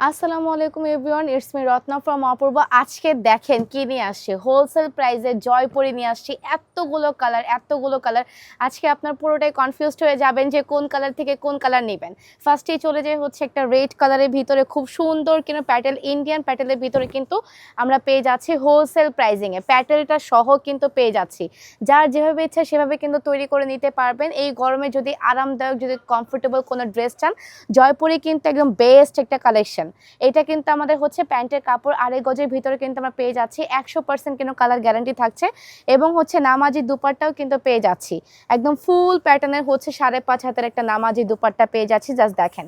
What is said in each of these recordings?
আসসালামু আলাইকুম everyone, it's me Ratna from Apurbo. আজকে দেখেন কি নিয়ে আসছে? হোলসেল প্রাইসে জয়পুরি নিয়ে আসছি। এতগুলো কালার এতগুলো কালার। আজকে আপনার পুরোটাই কনফিউজড হয়ে যাবেন যে কোন কালার থেকে কোন কালার নেবেন। ফার্স্টেই চলে যায় হচ্ছে একটা রেড কালারের ভিতরে। খুব সুন্দর কিন্তু প্যাটেল ইন্ডিয়ান প্যাটেলের ভিতরে কিন্তু আমরা পেয়ে যাচ্ছি হোলসেল প্রাইজিংয়ে প্যাটেলটা সহ কিন্তু পেয়ে যাচ্ছি। যার যেভাবে ইচ্ছা সেভাবে কিন্তু তৈরি করে নিতে পারবেন। এই গরমে যদি আরামদায়ক, যদি কমফোর্টেবল কোনো ড্রেস চান, জয়পুরি কিন্তু একদম বেস্ট একটা কালেকশন এটা কিন্তু আমাদের হচ্ছে প্যান্টের কাপড়, আড়াই গজের ভিতরে কিন্তু আমরা পেয়ে যাচ্ছি। একশো পার্সেন্ট কিন্তু কালার গ্যারান্টি থাকছে এবং হচ্ছে নামাজি দুপাট্টাও কিন্তু পেয়ে যাচ্ছি। একদম ফুল প্যাটার্নের হচ্ছে সাড়ে পাঁচ হাতের একটা নামাজি দুপাট্টা পেয়ে যাচ্ছি জাস্ট দেখেন।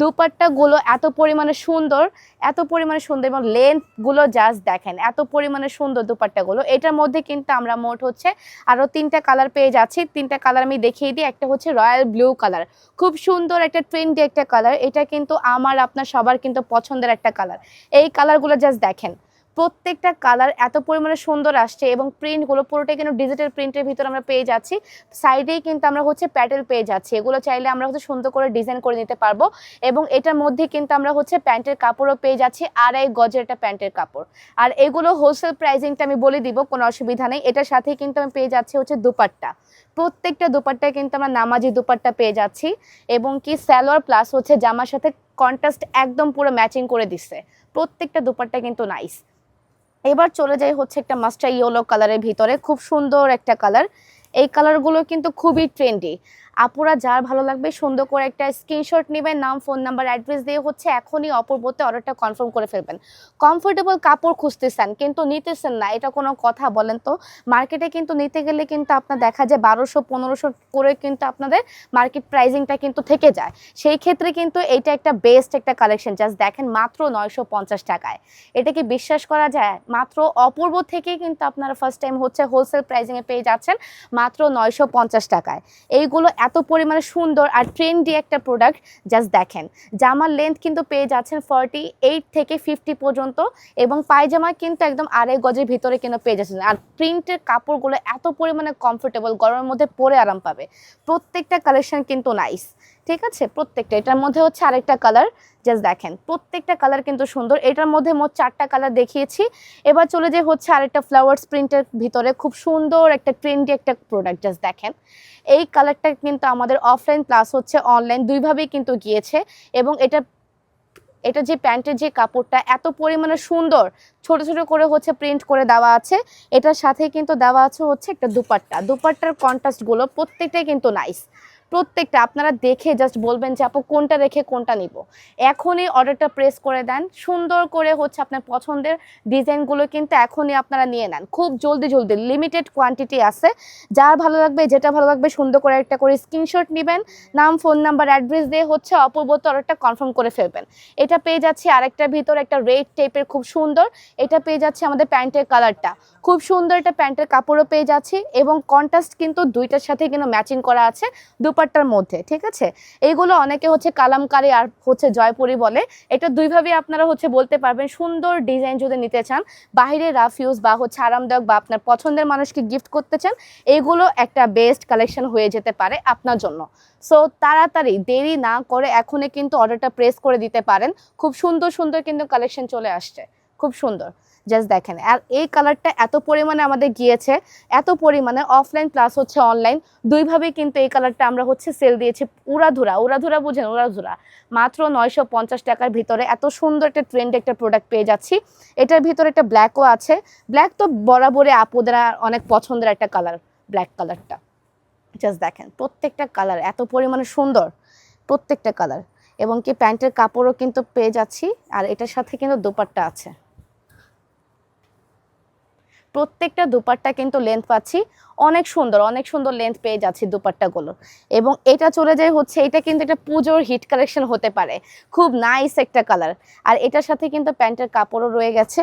দুপাট্টাগুলো এত পরিমাণে সুন্দর, এত পরিমাণে সুন্দর এবং লেন্থগুলো জাস্ট দেখেন, এত পরিমাণে সুন্দর দুপাট্টাগুলো। এটার মধ্যে কিন্তু আমরা মোট হচ্ছে আরও তিনটা কালার পেয়ে যাচ্ছি। তিনটা কালার আমি দেখিয়ে দিই, একটা হচ্ছে রয়্যাল ব্লু কালার খুব সুন্দর একটা ট্রেন্ডি একটা কালার এটা কিন্তু আমার, আপনার সবার কিন্তু পছন্দের একটা কালার এই কালারগুলো জাস্ট দেখেন। প্রত্যেকটা কালার এত পরিমাণে সুন্দর আসছে এবং প্রিন্টগুলো পুরোটাই কিন্তু ডিজিটাল প্রিন্টের ভিতরে আমরা পেয়ে যাচ্ছি। সাইডেই কিন্তু আমরা হচ্ছে প্যাটেল পেয়ে যাচ্ছি। এগুলো চাইলে আমরা হচ্ছে সুন্দর করে ডিজাইন করে নিতে পারব এবং এটার মধ্যে কিন্তু আমরা হচ্ছে প্যান্টের কাপড়ও পেয়ে যাচ্ছি, আড়াই গজের একটা প্যান্টের কাপড়। আর এগুলো হোলসেল প্রাইজিংটা আমি বলে দিব, কোনো অসুবিধা নেই। এটার সাথেই কিন্তু আমি পেয়ে যাচ্ছি হচ্ছে দুপাট্টা। প্রত্যেকটা দুপাট্টায় কিন্তু আমরা নামাজি দুপাট্টা পেয়ে যাচ্ছি এবং কি স্যালোয়ার প্লাস হচ্ছে জামার সাথে কন্ট্রাস্ট একদম পুরো ম্যাচিং করে দিচ্ছে। প্রত্যেকটা দুপাট্টা কিন্তু নাইস এবার চলে যাই হচ্ছে একটা মাস্টার ইয়েলো কালারের ভিতরে। খুব সুন্দর একটা কালার এই কালারগুলো কিন্তু খুবই ট্রেন্ডি আপুরা যার ভালো লাগবে, সুন্দর করে একটা স্ক্রিনশট নেবেন, নাম ফোন নাম্বার অ্যাড্রেস দিয়ে হচ্ছে এখনই অপূর্বতে অর্ডারটা কনফার্ম করে ফেলবেন। কমফোর্টেবল কাপড় খুঁজতেছেন, কিন্তু নিতেছেন না, এটা কোনো কথা বলেন তো। মার্কেটে কিন্তু নিতে গেলে কিন্তু আপনার দেখা যায় বারোশো, পনেরোশো করে কিন্তু আপনাদের মার্কেট প্রাইজিংটা কিন্তু থেকে যায়। সেই ক্ষেত্রে কিন্তু এটা একটা বেস্ট একটা কালেকশন জাস্ট দেখেন মাত্র নয়শো পঞ্চাশ টাকায়। এটা কি বিশ্বাস করা যায়? মাত্র অপূর্ব থেকেই কিন্তু আপনারা ফার্স্ট টাইম হচ্ছে হোলসেল প্রাইজিংয়ে পেয়ে যাচ্ছেন মাত্র নয়শো পঞ্চাশ টাকায়। এইগুলো পরিমাণে সুন্দর আর ট্রেন্ডি একটা প্রোডাক্ট জাস্ট দেখেন। জামার লেন্থ কিন্তু পেয়ে যাচ্ছেন ফর্টি এইট থেকে ফিফটি পর্যন্ত এবং পায়জামা কিন্তু একদম আড়াই গজের ভিতরে কিন্তু পেয়ে যাচ্ছেন। আর প্রিন্টের কাপড়গুলো এত পরিমাণে কমফোর্টেবল গরমের মধ্যে পরে আরাম পাবে। প্রত্যেকটা কালেকশন কিন্তু নাইস ঠিক আছে? প্রত্যেকটা। এটার মধ্যে হচ্ছে আরেকটা কালার জাস্ট দেখেন। প্রত্যেকটা কালার কিন্তু সুন্দর। এটার মধ্যে মোট চারটা কালার দেখিয়েছি। এবার চলে যে হচ্ছে আরেকটা ফ্লাওয়ার্স প্রিন্টের ভিতরে। খুব সুন্দর একটা ট্রেন্ডি একটা প্রোডাক্ট জাস্ট দেখেন। এই কালারটা কিন্তু আমাদের অফলাইন প্লাস হচ্ছে অনলাইন দুইভাবেই কিন্তু গিয়েছে। এবং এটা এটা যে প্যান্টের যে কাপড়টা এত পরিমাণে সুন্দর, ছোট ছোট করে হচ্ছে প্রিন্ট করে দেওয়া আছে। এটার সাথে কিন্তু দেওয়া আছে হচ্ছে একটা দুপাট্টা। দুপাট্টার কন্ট্রাস্টগুলো প্রত্যেকটাই কিন্তু নাইস প্রত্যেকটা, আপনারা দেখে জাস্ট বলবেন যে, আপু, কোনটা রেখে কোনটা নিব? এখনই অর্ডারটা প্রেস করে দেন। সুন্দর করে হচ্ছে আপনার পছন্দের ডিজাইনগুলো কিন্তু এখনই আপনারা নিয়ে নেন। খুব জলদি জলদি লিমিটেড কোয়ান্টিটি আছে। যার ভালো লাগবে, যেটা ভালো লাগবে, সুন্দর করে একটা করে স্ক্রিনশট নেবেন। নাম ফোন নাম্বার অ্যাড্রেস দিয়ে হচ্ছে অপূর্বত অর্ডারটা কনফার্ম করে ফেলবেন। এটা পেয়ে যাচ্ছে আরেকটার ভিতর একটা রেড টাইপের খুব সুন্দর। এটা পেয়ে যাচ্ছে আমাদের প্যান্টের কালারটা খুব সুন্দর একটা প্যান্টের কাপড়ও পেয়ে যাচ্ছি এবং কন্ট্রাস্ট কিন্তু দুইটার সাথে কিন্তু ম্যাচিং করা আছে। দুপাট্টার মধ্যে, ঠিক আছে? এইগুলো অনেকে হচ্ছে কালামকারি আর হচ্ছে জয়পুরি বলে। এটা দুইভাবে আপনারা হচ্ছে বলতে পারবেন। সুন্দর ডিজাইন যদি নিতে চান বাইরে রাফ ইউজ বা হচ্ছে আরামদায়ক বা আপনার পছন্দের মানুষকে গিফট করতে চান, এগুলো একটা বেস্ট কালেকশন হয়ে যেতে পারে আপনার জন্য। সো তাড়াতাড়ি দেরি না করে এখনই কিন্তু অর্ডারটা প্রেস করে দিতে পারেন। খুব সুন্দর সুন্দর কিন্তু কালেকশন চলে আসছে। খুব সুন্দর জাস্ট দেখেন। আর এই কালারটা এত পরিমাণে আমাদের গিয়েছে, এত পরিমাণে অফলাইন প্লাস হচ্ছে অনলাইন দুইভাবে কিন্তু এই কালারটা আমরা হচ্ছে সেল দিয়েছি উড়াধুরা উড়াধুরা বুঝেন, উড়াধুরা। মাত্র নয়শো পঞ্চাশ টাকার ভিতরে এত সুন্দর একটা ট্রেন্ড একটা প্রোডাক্ট পেয়ে যাচ্ছি। এটার ভিতরে একটা ব্ল্যাকও আছে। ব্ল্যাক তো বরাবরে আপুদের অনেক পছন্দের একটা কালার ব্ল্যাক কালারটা জাস্ট দেখেন, প্রত্যেকটা কালার এত পরিমাণে সুন্দর, প্রত্যেকটা কালার এবং কি প্যান্টের কাপড়ও কিন্তু পেয়ে যাচ্ছি, আর এটার সাথে কিন্তু দোপাট্টা আছে। প্রত্যেকটা দুপাট্টা কিন্তু লেন্থ পাচ্ছি। অনেক সুন্দর অনেক সুন্দর লেন্থ পেয়ে যাচ্ছি দুপাট্টাগুলো। এবং এটা চলে যায় হচ্ছে, এটা কিন্তু একটা পুজোর হিট কালেকশন হতে পারে। খুব নাইস একটা কালার আর এটার সাথে কিন্তু প্যান্টের কাপড়ও রয়ে গেছে।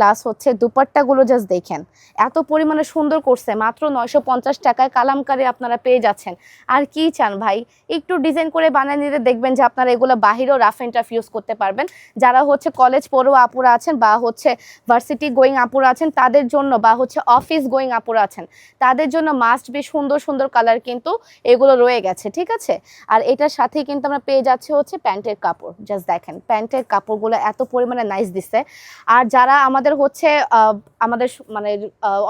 প্লাস হচ্ছে দুপাট্টাগুলো জাস্ট দেখেন। এত পরিমাণে সুন্দর করছে, মাত্র নয়শো পঞ্চাশ টাকায় কালামকারি আপনারা পেয়ে যাচ্ছেন। আর কি চান ভাই? একটু ডিজাইন করে বানিয়ে নিতে দেখবেন যে আপনারা এগুলো বাহিরেও রাফ অ্যান্ড টাফ ইউজ করতে পারবেন। যারা হচ্ছে কলেজ পড়ুয়া আপুরা আছেন বা হচ্ছে ভার্সিটি গোয়িং আপুরা আছেন, তাদের জন্য বা হচ্ছে অফিস গোয়িং আপুরা আছেন, তাদের জন্য মাস্ট বি সুন্দর সুন্দর কালার কিন্তু এগুলো রয়ে গেছে, ঠিক আছে? আর এটার সাথেই কিন্তু আমরা পেয়ে যাচ্ছি হচ্ছে প্যান্টের কাপড়। জাস্ট দেখেন, প্যান্টের কাপড়গুলো এত পরিমাণে নাইস দিচ্ছে আর যারা আমাদের হচ্ছে আমাদের মানে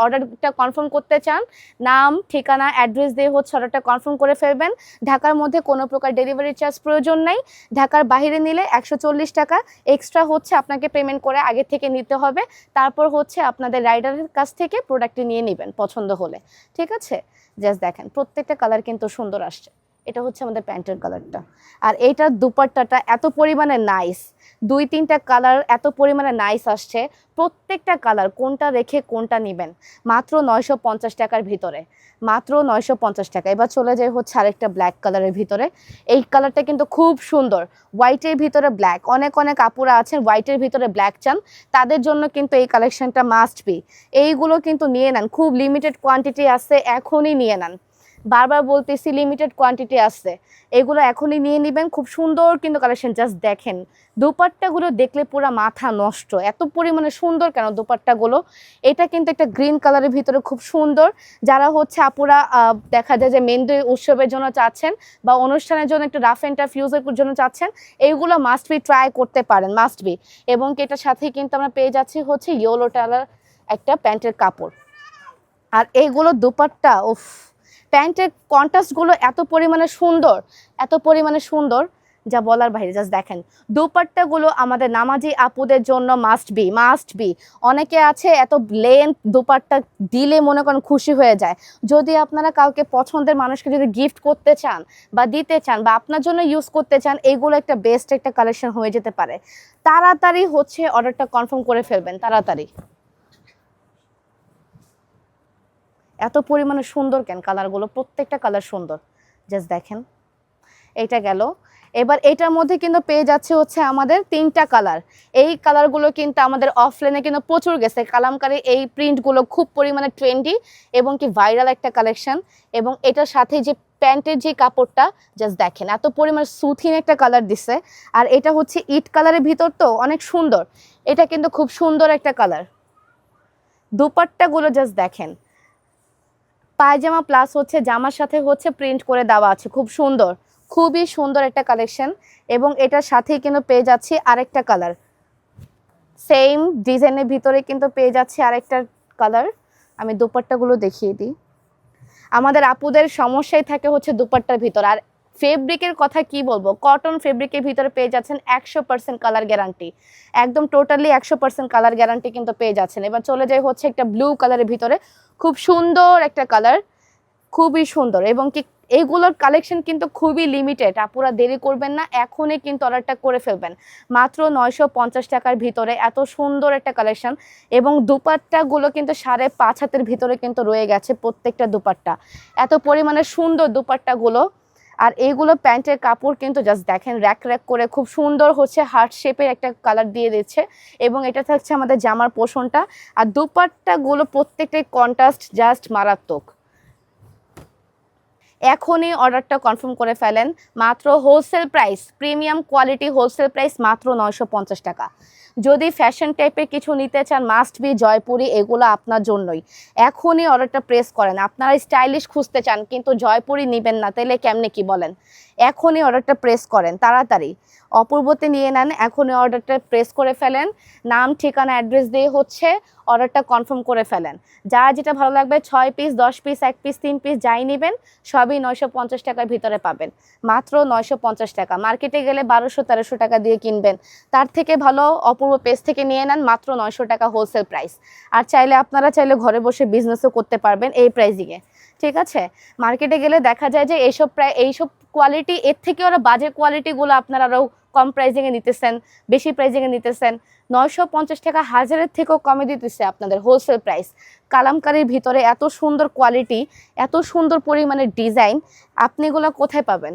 অর্ডারটা কনফার্ম করতে চান, নাম, ঠিকানা, অ্যাড্রেস দিয়ে হচ্ছে অর্ডারটা কনফার্ম করে ফেলবেন। ঢাকার মধ্যে কোনো প্রকার ডেলিভারি চার্জ প্রয়োজন নেই। ঢাকার বাইরে নিলে একশো চল্লিশ টাকা এক্সট্রা হচ্ছে আপনাকে পেমেন্ট করে আগে থেকে নিতে হবে। তারপর হচ্ছে আপনাদের রাইডারের কাছ থেকে প্রোডাক্টটি নিয়ে নেবেন পছন্দ হলে। ঠিক আছে? জাস্ট দেখেন, প্রত্যেকটা কালার কিন্তু সুন্দর আসছে। এটা হচ্ছে আমাদের প্যান্টের কালারটা। আর এইটার দুপাট্টাটা এত পরিমাণে নাইস দুই, তিনটা কালার এত পরিমাণে নাইস আসছে। প্রত্যেকটা কালার, কোনটা রেখে কোনটা নেবেন, মাত্র নয়শো পঞ্চাশ টাকার ভিতরে। মাত্র নয়শো পঞ্চাশ টাকা। এবার চলে যায় হচ্ছে আরেকটা ব্ল্যাক কালারের ভিতরে। এই কালারটা কিন্তু খুব সুন্দর। হোয়াইটের ভিতরে ব্ল্যাক অনেক অনেক আপুরা আছেন হোয়াইটের ভিতরে ব্ল্যাক চান। তাদের জন্য কিন্তু এই কালেকশনটা মাস্ট বি এইগুলো কিন্তু নিয়ে নেন। খুব লিমিটেড কোয়ান্টিটি আছে, এখনই নিয়ে নেন। বারবার বলতেছি লিমিটেড কোয়ান্টিটি আছে। এগুলো এখনই নিয়ে নেবেন, খুব সুন্দর কিন্তু কালেকশন জাস্ট দেখেন। দুপাট্টাগুলো দেখলে পুরো মাথা নষ্ট। এত পরিমাণে সুন্দর কেন দুপাট্টাগুলো? এটা কিন্তু একটা গ্রিন কালারের ভিতরে খুব সুন্দর। যারা হচ্ছে আপুরা দেখা যায় যে মেহেন্দি উৎসবের জন্য চাচ্ছেন বা অনুষ্ঠানের জন্য একটু রাফ অ্যান্ড টাফ ইউজের জন্য চাচ্ছেন, এইগুলো মাস্ট বি ট্রাই করতে পারেন মাস্ট বি এবং এটার সাথে কিন্তু আমরা পেয়ে যাচ্ছি হচ্ছে ইয়েলো টালার একটা প্যান্টের কাপড়। আর এইগুলো দুপাট্টা, উফ প্যান্টের কন্ট্রাস্টগুলো এত পরিমাণে সুন্দর, এত পরিমাণে সুন্দর যা বলার বাইরে জাস্ট দেখেন। দুপাট্টাগুলো আমাদের নামাজি আপুদের জন্য মাস্ট বি মাস্ট বি অনেকে আছে এত লেন্থ দুপাট্টা দিলে মনে করেন খুশি হয়ে যায়। যদি আপনারা কাউকে পছন্দের মানুষকে যদি গিফট করতে চান বা দিতে চান বা আপনার জন্য ইউজ করতে চান এইগুলো একটা বেস্ট একটা কালেকশন হয়ে যেতে পারে। তাড়াতাড়ি হচ্ছে অর্ডারটা কনফার্ম করে ফেলবেন, তাড়াতাড়ি। এত পরিমাণে সুন্দর কেন? কালারগুলো, প্রত্যেকটা কালার সুন্দর। জাস্ট দেখেন। এইটা গেল। এবার এটার মধ্যে কিন্তু পেয়ে যাচ্ছে হচ্ছে আমাদের তিনটা কালার। এই কালারগুলো কিন্তু আমাদের অফলাইনে কিন্তু প্রচুর গেছে। কালামকারি এই প্রিন্টগুলো খুব পরিমাণে ট্রেন্ডি এবং কি ভাইরাল একটা কালেকশন এবং এটার সাথে যে প্যান্টের যে কাপড়টা জাস্ট দেখেন। এত পরিমাণ সুথিন একটা কালার দিছে। আর এটা হচ্ছে ইট কালারের ভিতর তো অনেক সুন্দর। এটা কিন্তু খুব সুন্দর একটা কালার দুপাট্টাগুলো জাস্ট দেখেন। পায়জামা প্লাস হচ্ছে জামার সাথে হচ্ছে প্রিন্ট করে দেওয়া আছে। খুব সুন্দর। খুবই সুন্দর একটা কালেকশন এবং এটার সাথেই কিন্তু পেয়ে যাচ্ছি আরেকটা কালার সেম ডিজাইনের ভিতরে কিন্তু পেয়ে যাচ্ছি আরেকটা কালার আমি দুপাট্টাগুলো দেখিয়ে দিই। আমাদের আপুদের সমস্যাই থাকে হচ্ছে দুপাট্টার ভিতর। আর ফেব্রিকের কথা কি বলব? কটন ফেব্রিকের ভিতরে পেয়ে যাচ্ছেন একশো পার্সেন্ট কালার গ্যারান্টি একদম টোটালি একশো পার্সেন্ট কালার গ্যারান্টি কিন্তু পেয়ে যাচ্ছেন। এবার চলে যাই হচ্ছে একটা ব্লু কালারের ভিতরে। খুব সুন্দর একটা কালার খুবই সুন্দর এবং কি এইগুলোর কালেকশন কিন্তু খুবই লিমিটেড আপুরা দেরি করবেন না, এখনই কিন্তু অর্ডারটা করে ফেলবেন। মাত্র নয়শো পঞ্চাশ টাকার ভিতরে এত সুন্দর একটা কালেকশন এবং দুপাট্টাগুলো কিন্তু সাড়ে পাঁচ হাতের ভিতরে কিন্তু রয়ে গেছে প্রত্যেকটা দুপাট্টা। এত পরিমাণে সুন্দর দুপাট্টাগুলো আর এইগুলো প্যান্টের কাপড় কিন্তু জাস্ট দেখেন র্যাক র্যাক করে খুব সুন্দর হচ্ছে হার্ট শেপের একটা কালার দিয়ে দিচ্ছে এবং এটা থাকছে আমাদের জামার পোষণটা আর দুপাট্টাগুলো প্রত্যেকটাই কন্ট্রাস্ট জাস্ট মারাত্মক। এখনই অর্ডারটা কনফার্ম করে ফেলেন, মাত্র wholesale price premium quality wholesale price মাত্র নয়শো পঞ্চাশ টাকা। যদি ফ্যাশন টাইপের কিছু নিতে চান মাস্ট বি জয়পুরি, এগুলো আপনার জন্যই। এখনই অর্ডারটা প্রেস করেন। আপনারা স্টাইলিশ খুঁজতে চান, কিন্তু জয়পুরি নেবেন না, তাহলে কেমনে কি বলেন? এখনই অর্ডারটা প্রেস করেন, তাড়াতাড়ি। অপূর্বতে নিয়ে নেন, এখনই অর্ডারটা প্রেস করে ফেলেন। নাম, ঠিকানা অ্যাড্রেস দিয়ে হচ্ছে অর্ডারটা কনফার্ম করে ফেলেন। যার যেটা ভালো লাগবে, ছয় পিস দশ পিস এক পিস তিন পিস যাই নেবেন, সবই নয়শো পঞ্চাশ টাকার ভিতরে পাবেন। মাত্র নয়শো পঞ্চাশ টাকা। মার্কেটে গেলে বারোশো তেরোশো টাকা দিয়ে কিনবেন। তার থেকে ভালো অপূর্ব পেজ থেকে নিয়ে নেন মাত্র নয়শো টাকা হোলসেল প্রাইস আর চাইলে আপনারা চাইলে ঘরে বসে বিজনেসও করতে পারবেন এই প্রাইজিংয়ে ঠিক আছে? মার্কেটে গেলে দেখা যায় যে এইসব প্রায়, এইসব কোয়ালিটি এর থেকে ওরা বাজে কোয়ালিটিগুলো আপনারা আরও কম প্রাইজিংয়ে নিতেছেন, বেশি প্রাইজিংয়ে নিতেছেন। নয়শো পঞ্চাশ টাকা হাজারের থেকেও কমে দিতেছে আপনাদের হোলসেল প্রাইস কালামকারির ভিতরে এত সুন্দর কোয়ালিটি এত সুন্দর পরিমাণের ডিজাইন আপনি এগুলো কোথায় পাবেন?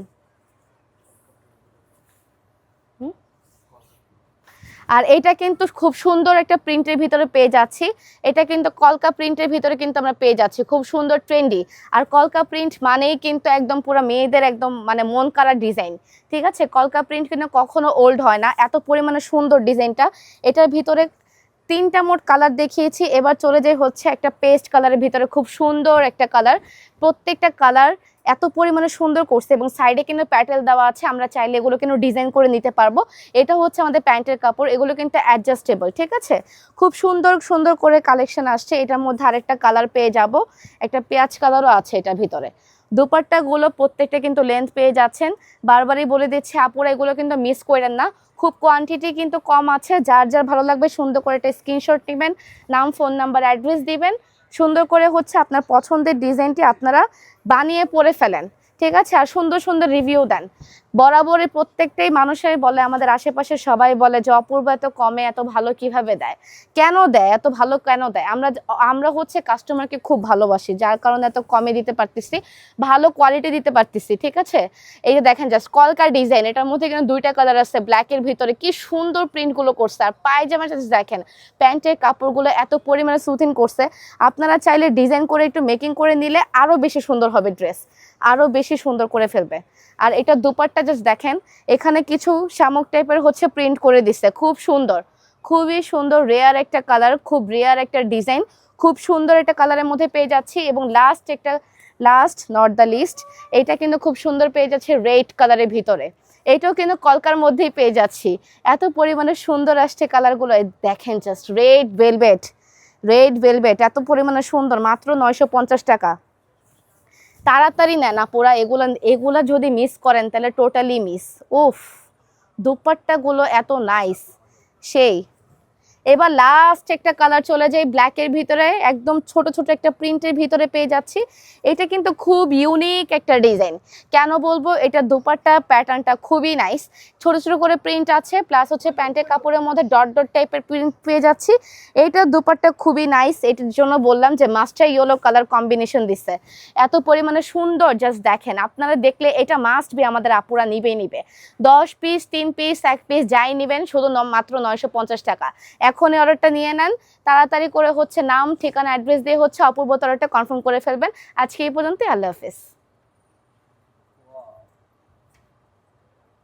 আর এটা কিন্তু খুব সুন্দর একটা প্রিন্টের ভিতরে পেয়ে যাচ্ছি। এটা কিন্তু কলকা প্রিন্টের ভিতরে কিন্তু আমরা পেয়ে যাচ্ছি, খুব সুন্দর ট্রেন্ডি আর কলকা প্রিন্ট মানেই কিন্তু একদম পুরো মেয়েদের একদম মানে মন কারা ডিজাইন ঠিক আছে? কলকা প্রিন্ট কিন্তু কখনো ওল্ড হয় না, এত পরিমাণে সুন্দর ডিজাইনটা এটার ভিতরে তিনটা মোট কালার দেখিয়েছি, এবার চলে যাই হচ্ছে একটা পেস্ট কালারের ভিতরে, খুব সুন্দর একটা কালার প্রত্যেকটা কালার এত পরিমাণে সুন্দর করছে এবং সাইডে কিন্তু প্যাটেল দেওয়া আছে, আমরা চাইলে এগুলো কিন্তু ডিজাইন করে নিতে পারব। এটা হচ্ছে আমাদের প্যান্টের কাপড়, এগুলো কিন্তু অ্যাডজাস্টেবল ঠিক আছে? খুব সুন্দর সুন্দর করে কালেকশন আসছে। এটার মধ্যে আরেকটা কালার পেয়ে যাব। একটা পেঁয়াজ কালারও আছে এটার ভিতরে। দুপাট্টাগুলো প্রত্যেকটা কিন্তু লেন্থ পেয়ে যাচ্ছেন। বারবারই বলে দিচ্ছি, আপুরা এগুলো কিন্তু মিস করেন না। খুব কোয়ান্টিটি কিন্তু কম আছে। যার যার ভালো লাগবে সুন্দর করে একটা স্ক্রিনশট নেবেন, নাম ফোন নাম্বার অ্যাড্রেস দিবেন। সুন্দর করে হচ্ছে আপনার পছন্দের ডিজাইনটি আপনারা বানিয়ে পরে ফেলেন। ঠিক আছে? আর সুন্দর সুন্দর রিভিউ দেন। বরাবরই প্রত্যেকটাই মানুষের বলে, আমাদের আশেপাশে সবাই বলে যে, অপূর্ব এত কমে, এত ভালো কীভাবে দেয়? কেন দেয়? এত ভালো কেন দেয়? আমরা আমরা হচ্ছে কাস্টমারকে খুব ভালোবাসি, যার কারণে এত কমে দিতে পারতেছি, ভালো কোয়ালিটি দিতে পারতেছি, ঠিক আছে? এই যে দেখেন জাস্ট কলকার ডিজাইন এটার মধ্যে কিন্তু দুইটা কালার আছে ব্ল্যাকের ভিতরে। কি সুন্দর প্রিন্টগুলো করছে। আর পায়জামা জাস্ট দেখেন, প্যান্টের কাপড়গুলো এত পরিমাণে সুথিং করছে। আপনারা চাইলে ডিজাইন করে একটু মেকিং করে নিলে আরও বেশি সুন্দর হবে ড্রেস আরও বেশি সুন্দর করে ফেলবে। আর এটা দুপাট্টা জাস্ট দেখেন, এখানে কিছু শামুক টাইপের হচ্ছে প্রিন্ট করে দিচ্ছে, খুব সুন্দর। খুবই সুন্দর রেয়ার একটা কালার খুব রেয়ার একটা ডিজাইন খুব সুন্দর একটা কালারের মধ্যে পেয়ে যাচ্ছি এবং লাস্ট একটা লাস্ট নট দ্য লিস্ট এটা কিন্তু খুব সুন্দর পেয়ে যাচ্ছে রেড কালারের ভিতরে। এটাও কিন্তু কলকার মধ্যেই পেয়ে যাচ্ছি। এত পরিমাণে সুন্দর আসছে কালারগুলো দেখেন just red velvet red velvet এত পরিমাণে সুন্দর, মাত্র নয়শো পঞ্চাশ টাকা। তাড়াতাড়ি নেন পোড়া এগুলা এগুলা যদি মিস করেন, তাহলে টোটালি মিস উফ, দুপাট্টাগুলো এত নাইস সেই এবার লাস্ট একটা কালার চলে যায় ব্ল্যাকের ভিতরে, একদম ছোট ছোট একটা প্রিন্টের ভিতরে পেয়ে যাচ্ছি। এটা কিন্তু খুব ইউনিক একটা ডিজাইন কেন বলব? এটা দুপাট্টা প্যাটার্নটা খুবই নাইস ছোট ছোট করে প্রিন্ট আছে প্লাস হচ্ছে প্যান্টের কাপড়ের মধ্যে ডট ডট টাইপের প্রিন্ট পেয়ে যাচ্ছি। এইটা দুপাট্টা খুবই নাইস এটার জন্য বললাম যে মাস্টার ইয়েলো কালার কম্বিনেশন দিচ্ছে এত পরিমাণে সুন্দর জাস্ট দেখেন। আপনারা দেখলে এটা মাস্ট বি আমাদের আপুরা নিবেই নিবে। দশ পিস তিন পিস এক পিস যাই নেবেন, শুধু মাত্র নয়শো পঞ্চাশ টাকা। এখনই অর্ডারটা নিয়ে নেন। তাড়াতাড়ি করে হচ্ছে নাম, ঠিকানা, অ্যাড্রেস দিয়ে হচ্ছে অপূর্ব অর্ডারটা কনফার্ম করে ফেলবেন। আজকে এই পর্যন্ত আল্লাহ হাফেজ।